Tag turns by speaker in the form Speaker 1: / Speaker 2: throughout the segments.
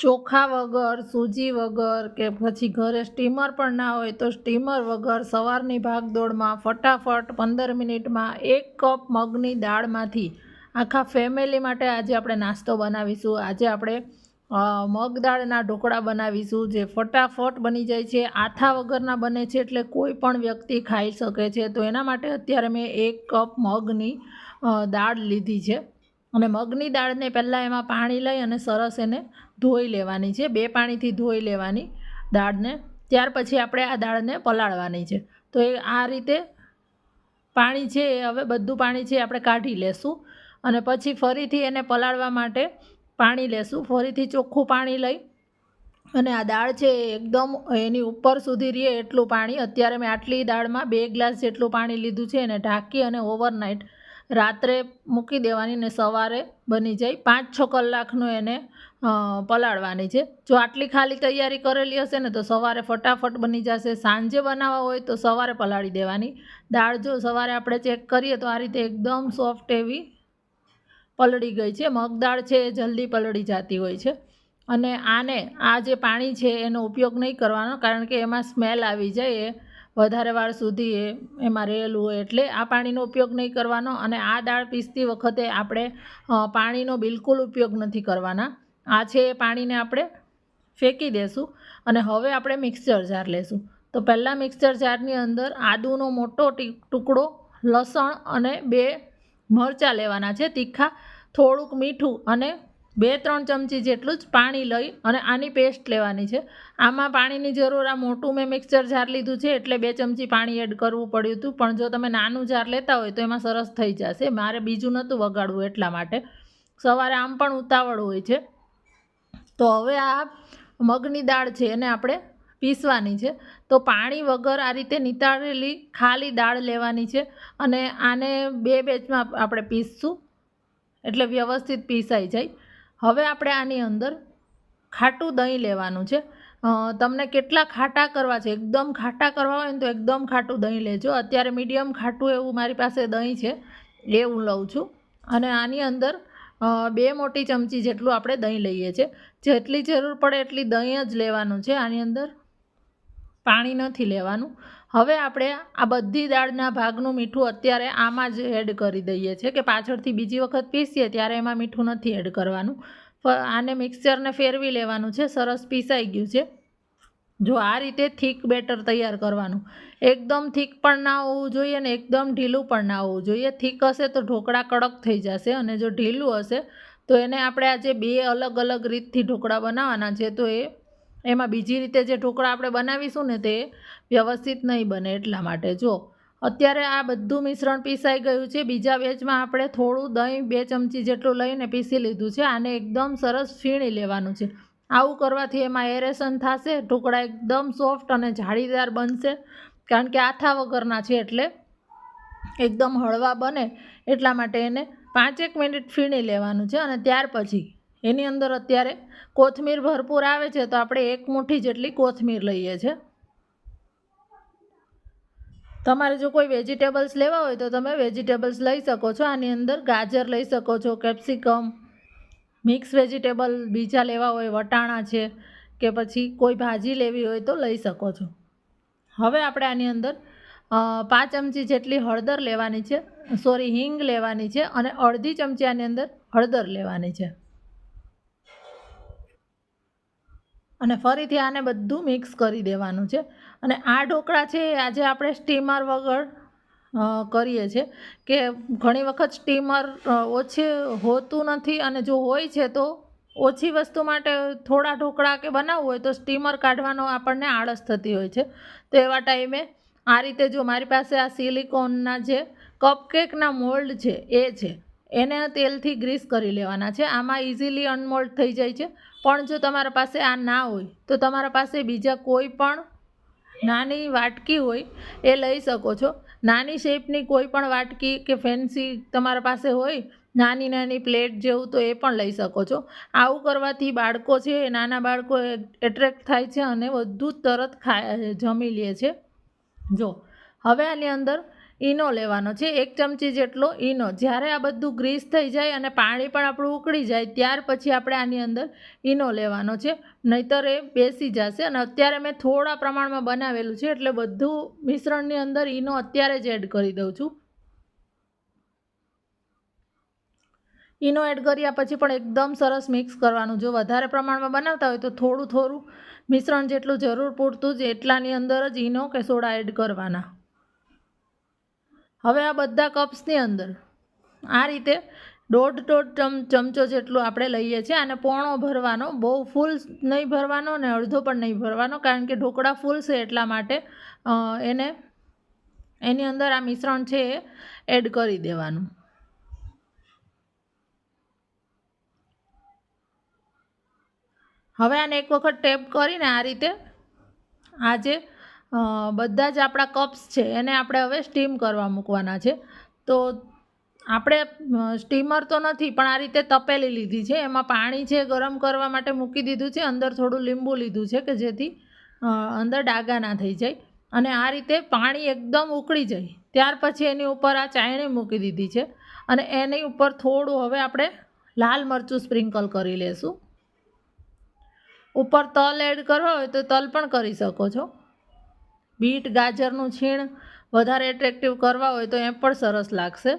Speaker 1: ચોખા વગર, સૂજી વગર કે પછી ઘરે સ્ટીમર પણ ના હોય તો સ્ટીમર વગર સવારની ભાગદોડમાં ફટાફટ પંદર મિનિટમાં એક કપ મગની દાળમાંથી આખા ફેમિલી માટે આજે આપણે નાસ્તો બનાવીશું. આજે આપણે મગ દાળના ઢોકળા બનાવીશું જે ફટાફટ બની જાય છે, આથા વગરના બને છે એટલે કોઈ પણ વ્યક્તિ ખાઈ શકે છે. તો એના માટે અત્યારે મેં એક કપ મગની દાળ લીધી છે. અને મગની દાળને પહેલાં એમાં પાણી લઈ અને સરસ એને ધોઈ લેવાની છે. બે પાણીથી ધોઈ લેવાની દાળને. ત્યાર પછી આપણે આ દાળને પલાળવાની છે. તો એ આ રીતે પાણી છે એ હવે બધું પાણી છે આપણે કાઢી લેશું અને પછી ફરીથી એને પલાળવા માટે પાણી લેશું. ફરીથી ચોખ્ખું પાણી લઈ અને આ દાળ છે એકદમ એની ઉપર સુધી રહે એટલું પાણી. અત્યારે મેં આટલી દાળમાં બે ગ્લાસ જેટલું પાણી લીધું છે. એને ઢાંકી અને ઓવરનાઇટ રાત્રે મૂકી દેવાની ને સવારે બની જાય. પાંચ છ કલાકનું એને પલાળવાની છે. જો આટલી ખાલી તૈયારી કરેલી હશે ને તો સવારે ફટાફટ બની જશે. સાંજે બનાવવા હોય તો સવારે પલાળી દેવાની. દાળ જો સવારે આપણે ચેક કરીએ તો આ રીતે એકદમ સોફ્ટ એવી પલળી ગઈ છે. મગદાળ છે એ જલ્દી પલળી જતી હોય છે. અને આને આ જે પાણી છે એનો ઉપયોગ નહીં કરવાનો કારણ કે એમાં સ્મેલ આવી જાય. એ વધારે વાર સુધી એમાં રહેલું હોય. એટલે આ પાણીનો ઉપયોગ નહીં કરવાનો અને આ દાળ પીસતી વખતે આપણે પાણીનો બિલકુલ ઉપયોગ નથી કરવાના. આ છે એ પાણીને આપણે ફેંકી દેશું અને હવે આપણે મિક્સચર જાર લેશું. તો પહેલાં મિક્સચર જારની અંદર આદુનો મોટો ટુકડો, લસણ અને બે મરચાં લેવાના છે તીખા, થોડુંક મીઠું અને બે ત્રણ ચમચી જેટલું જ પાણી લઈ અને આની પેસ્ટ લેવાની છે. આમાં પાણીની જરૂર આ મોટું મેં મિક્સર જાર લીધું છે એટલે બે ચમચી પાણી એડ કરવું પડ્યું હતું. પણ જો તમે નાનું જાર લેતા હોય તો એમાં સરસ થઈ જશે. મારે બીજું નહોતું વગાડવું એટલા માટે. સવારે આમ પણ ઉતાવળ હોય છે. તો હવે આ મગની દાળ છે એને આપણે પીસવાની છે. તો પાણી વગર આ રીતે નિતાળેલી ખાલી દાળ લેવાની છે અને આને બે બેચમાં આપણે પીસશું. એટલે વ્યવસ્થિત પીસાઈ જાય. હવે આપણે આની અંદર ખાટું દહીં લેવાનું છે. તમને કેટલા ખાટા કરવા છે? એકદમ ખાટા કરવા હોય ને તો એકદમ ખાટું દહીં લેજો. અત્યારે મીડિયમ ખાટું એવું મારી પાસે દહીં છે, એ હું લઉં છું. અને આની અંદર બે મોટી ચમચી જેટલું આપણે દહીં લઈએ છીએ જેટલી જરૂર પડે એટલી દહીં જ લેવાનું છે આની અંદર. પાણી નથી લેવાનું. હવે આપણે આ બધી દાળના ભાગનું મીઠું અત્યારે આમાં જ એડ કરી દઈએ છીએ કે પાછળથી બીજી વખત પીસીએ ત્યારે એમાં મીઠું નથી એડ કરવાનું. આને મિક્સચરને ફેરવી લેવાનું છે. સરસ પીસાઈ ગયું છે. જો આ રીતે થીક બેટર તૈયાર કરવાનું. એકદમ થીક પણ ના હોવું જોઈએ ને એકદમ ઢીલું પણ ના હોવું જોઈએ. થીક હશે તો ઢોકળા કડક થઈ જશે અને જો ઢીલું હશે તો એને આપણે આજે બે અલગ અલગ રીતથી ઢોકળા બનાવવાના છે. તો એ એમાં બીજી રીતે જે ઢોકળા આપણે બનાવીશું ને તે વ્યવસ્થિત નહીં બને એટલા માટે. જો, અત્યારે આ બધું મિશ્રણ પીસાઈ ગયું છે. બીજા બેચમાં આપણે થોડું દહીં બે ચમચી જેટલું લઈને પીસી લીધું છે. આને એકદમ સરસ ફીણી લેવાનું છે. આવું કરવાથી એમાં એરેશન થશે, ઢોકળા એકદમ સોફ્ટ અને જાળીદાર બનશે, કારણ કે આથા વગરના છે એટલે એકદમ હળવા બને એટલા માટે એને પાંચેક મિનિટ ફીણી લેવાનું છે અને ત્યાર પછી એની અંદર અત્યારે કોથમીર ભરપૂર આવે છે તો આપણે એક મુઠ્ઠી જેટલી કોથમીર લઈએ છીએ. તમારે જો કોઈ વેજીટેબલ્સ લેવા હોય તો તમે વેજીટેબલ્સ લઈ શકો છો. આની અંદર ગાજર લઈ શકો છો, કેપ્સિકમ, મિક્સ વેજીટેબલ બીજા લેવા હોય, વટાણા છે કે પછી કોઈ ભાજી લેવી હોય તો લઈ શકો છો. હવે આપણે આની અંદર પાંચ ચમચી જેટલી હળદર લેવાની છે. સોરી, હિંગ લેવાની છે અને અડધી ચમચી આની અંદર હળદર લેવાની છે. અને ફરીથી આને બધું મિક્સ કરી દેવાનું છે. અને આ ઢોકળા છે, આજે આપણે સ્ટીમર વગર કરીએ છીએ કે ઘણી વખત સ્ટીમર ઓછે હોતું નથી અને જો હોય છે તો ઓછી વસ્તુ માટે થોડા ઢોકળા કે બનાવવું હોય તો સ્ટીમર કાઢવાનો આપણને આળસ થતી હોય છે. તો એવા ટાઈમે આ રીતે જો મારી પાસે આ સિલિકોનના જે કપકેકના મોલ્ડ છે, એ છે. એને તેલથી ગ્રીસ કરી લેવાના છે. આમાં ઇઝીલી અનમોલ્ડ થઈ જાય છે. પણ જો તમારા પાસે આ ના હોય, તો તમારા પાસે બીજા કોઈ પણ નાની વાટકી હોય, એ લઈ શકો છો. નાની શેપની કોઈ પણ વાટકી કે ફેન્સી તમારા પાસે હોય, નાની નાની પ્લેટ જેવું, તો એ પણ લઈ શકો છો. આવું કરવાથી બાળકો છે, એ નાના બાળકો એટ્રેક્ટ થાય છે અને બધું તરત ખા જમી લે છે. જો, હવે આની અંદર ઈનો લેવાનો. છે એક ચમચી જેટલો ઈનો જ્યારે આ બધું ગ્રીસ થઈ જાય અને પાણી પણ આપણું ઉકળી જાય, ત્યાર પછી આપણે આની અંદર ઈનો લેવાનો છે. નહીતર એ બેસી જશે અને અત્યારે મેં થોડા પ્રમાણમાં બનાવેલું છે, એટલે બધું મિશ્રણની અંદર ઈનો અત્યારે જ એડ કરી દઉં છું. ઈનો એડ કર્યા પછી પણ એકદમ સરસ મિક્સ કરવાનું. જો વધારે પ્રમાણમાં બનાવતા હોય તો થોડું થોડું મિશ્રણ જેટલું જરૂર પૂરતું જ એટલાની અંદર જ ઈનો કે સોડા એડ કરવાના. હવે આ બધા કપ્સની અંદર આ રીતે દોઢ દોઢ ચમ, ચમચો જેટલું આપણે લઈએ છીએ અને પોણો ભરવાનો, બહુ ફૂલ નહીં ભરવાનો ને અડધો પણ નહીં ભરવાનો કારણ કે ઢોકળા ફૂલ છે એટલા માટે એને, એની અંદર આ મિશ્રણ છે એ એડ કરી દેવાનું. હવે આને એક વખત ટેપ કરીને આ રીતે આ જે બધા જ આપણા કપ્સ છે, એને આપણે હવે સ્ટીમ કરવા મૂકવાના છે. તો આપણે સ્ટીમર તો નથી, પણ આ રીતે તપેલી લીધી છે. એમાં પાણી છે, ગરમ કરવા માટે મૂકી દીધું છે. અંદર થોડું લીંબુ લીધું છે કે જેથી અંદર ડાગા ના થઈ જાય. અને આ રીતે પાણી એકદમ ઉકળી જાય. ત્યાર પછી એની ઉપર આ ચાયણી મૂકી દીધી છે. અને એની ઉપર થોડું હવે આપણે લાલ મરચું સ્પ્રિંકલ કરી લેશું. ઉપર તલ એડ કરવા હોય તો તલ પણ કરી શકો છો. બીટ ગાજરનું છીણ વધારે એટ્રેક્ટિવ કરવા હોય તો એ પણ સરસ લાગશે.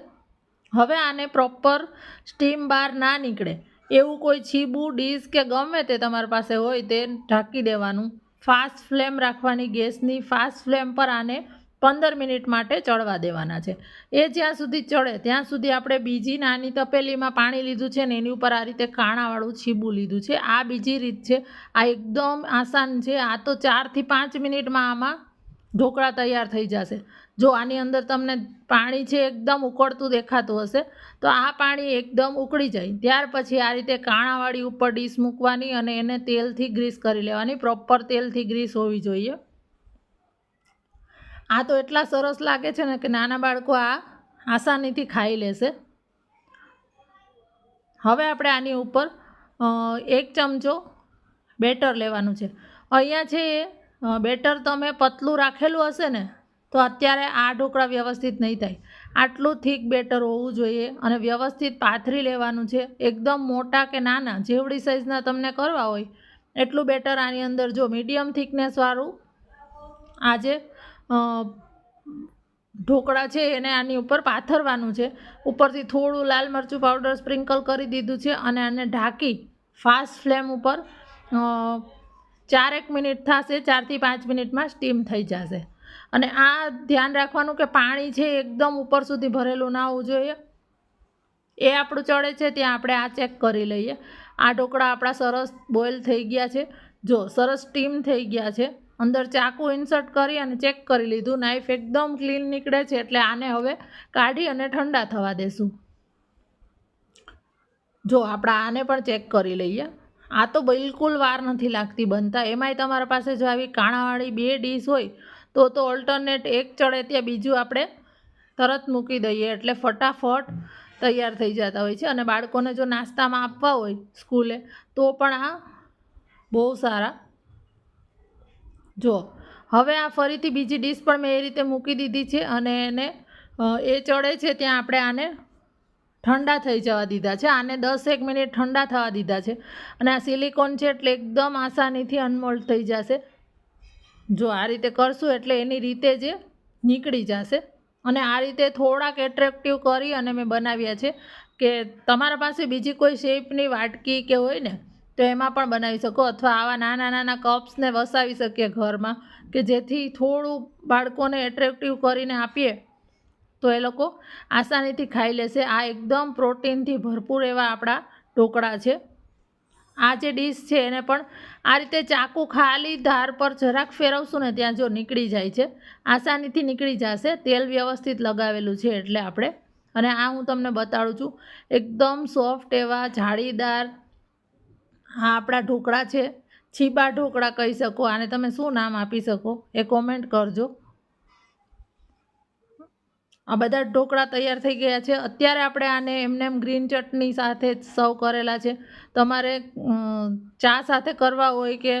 Speaker 1: હવે આને પ્રોપર સ્ટીમ બહાર ના નીકળે. એવું કોઈ છીબું, ડીશ કે ગમે તે તમારી પાસે હોય તે ઢાંકી દેવાનું. ફાસ્ટ ફ્લેમ રાખવાની ગેસની ફાસ્ટ ફ્લેમ પર આને પંદર મિનિટ માટે ચડવા દેવાના છે. એ જ્યાં સુધી ચડે, ત્યાં સુધી આપણે બીજી નાની તપેલીમાં પાણી લીધું છે ને એની ઉપર આ રીતે કાણાવાળું છીબું લીધું છે. આ બીજી રીત છે. આ એકદમ આસાન છે. આ તો ચારથી પાંચ મિનિટમાં આમાં ઢોકળા તૈયાર થઈ જશે. જો આની અંદર તમને પાણી છે એકદમ ઉકળતું દેખાતું હશે, તો આ પાણી એકદમ ઉકળી જાય. ત્યાર પછી આ રીતે કાણાવાળી ઉપર ડીશ મૂકવાની અને એને તેલથી ગ્રીસ કરી લેવાની. પ્રોપર તેલથી ગ્રીસ હોવી જોઈએ. આ તો એટલા સરસ લાગે છે ને કે નાના બાળકો આ આસાનીથી ખાઈ લેશે. હવે આપણે આની ઉપર એક ચમચો બેટર લેવાનું છે. અહીંયા છે બેટર તમે પતલું રાખેલું હશે ને, તો અત્યારે આ ઢોકળા વ્યવસ્થિત નહીં થાય. આટલું થીક બેટર હોવું જોઈએ અને વ્યવસ્થિત પાથરી લેવાનું છે. એકદમ મોટા કે નાના, જેવડી સાઇઝના તમને કરવા હોય, એટલું બેટર આની અંદર જો મીડિયમ થિકનેસવાળું આજે ઢોકળા છે એને આની ઉપર પાથરવાનું છે. ઉપરથી થોડું લાલ મરચું પાવડર સ્પ્રિંકલ કરી દીધું છે અને આને ઢાંકી ફાસ્ટ ફ્લેમ ઉપર ચારેક મિનિટ થશે, ચારથી પાંચ મિનિટમાં સ્ટીમ થઈ જશે. અને આ ધ્યાન રાખવાનું કે પાણી છે એકદમ ઉપર સુધી ભરેલું ના હોવું જોઈએ. એ આપણું ચડે છે, ત્યાં આપણે આ ચેક કરી લઈએ. આ ઢોકળા આપણા સરસ બોઇલ થઈ ગયા છે. જો, સરસ સ્ટીમ થઈ ગયા છે. અંદર ચાકુ ઇન્સર્ટ કરી અને ચેક કરી લીધું. નાઈફ એકદમ ક્લીન નીકળે છે, એટલે આને હવે કાઢી અને ઠંડા થવા દેશું. જો, આપણે આને પણ ચેક કરી લઈએ. આ તો બિલકુલ વાર નથી લાગતી બનતા. એમાંય તમારા પાસે જો આવી કાણાવાળી બે ડીશ હોય, તો તો ઓલ્ટરનેટ એક ચડે ત્યાં બીજું આપણે તરત મૂકી દઈએ. એટલે ફટાફટ તૈયાર થઈ જતા હોય છે. અને બાળકોને જો નાસ્તામાં આપવા હોય સ્કૂલે, તો પણ આ બહુ સારા. જો, હવે આ ફરીથી બીજી ડીશ પણ મેં એ રીતે મૂકી દીધી છે અને એને એ ચડે છે ત્યાં આપણે આને ઠંડા થઈ જવા દીધા છે. આને દસ એક મિનિટ ઠંડા થવા દીધા છે. અને આ સિલિકોન છે એટલે એકદમ આસાનીથી અનમોલ્ડ થઈ જશે. જો આ રીતે કરશું એટલે એની રીતે જ નીકળી જશે. અને આ રીતે થોડાક એટ્રેક્ટિવ કરી અને મેં બનાવ્યા છે કે તમારા પાસે બીજી કોઈ શેપની વાટકી કે હોય ને, તો એમાં પણ બનાવી શકો. અથવા આવા નાના નાના કપ્સને વસાવી શકીએ ઘરમાં કે જેથી થોડું બાળકોને એટ્રેક્ટિવ કરીને આપીએ. તો એ લોકો આસાનીથી ખાઈ લેશે. આ એકદમ પ્રોટીનથી ભરપૂર એવા આપણા ઢોકળા છે. આ જે ડીશ છે એને પણ આ રીતે ચાકુ ખાલી ધાર પર જરાક ફેરવશું ને ત્યાં જો નીકળી જાય છે. આસાનીથી નીકળી જશે. તેલ વ્યવસ્થિત લગાવેલું છે એટલે આપણે. અને આ હું તમને બતાડું છું. એકદમ સોફ્ટ એવા જાળીદાર આ આપણા ઢોકળા છે. છીબા ઢોકળા કહી શકો. આને તમે શું નામ આપી શકો એ કોમેન્ટ કરજો. આ બધા ઢોકળા તૈયાર થઈ ગયા છે. અત્યારે આપણે આને એમને એમ ગ્રીન ચટણી સાથે સર્વ કરેલા છે. તમારે ચા સાથે કરવા હોય કે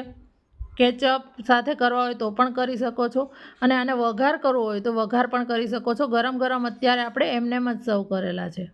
Speaker 1: કેચઅપ સાથે કરવા હોય તો પણ કરી શકો છો. અને આને વઘાર કરવો હોય તો વઘાર પણ કરી શકો છો. ગરમ ગરમ અત્યારે આપણે એમનેમ જ સર્વ કરેલા છે.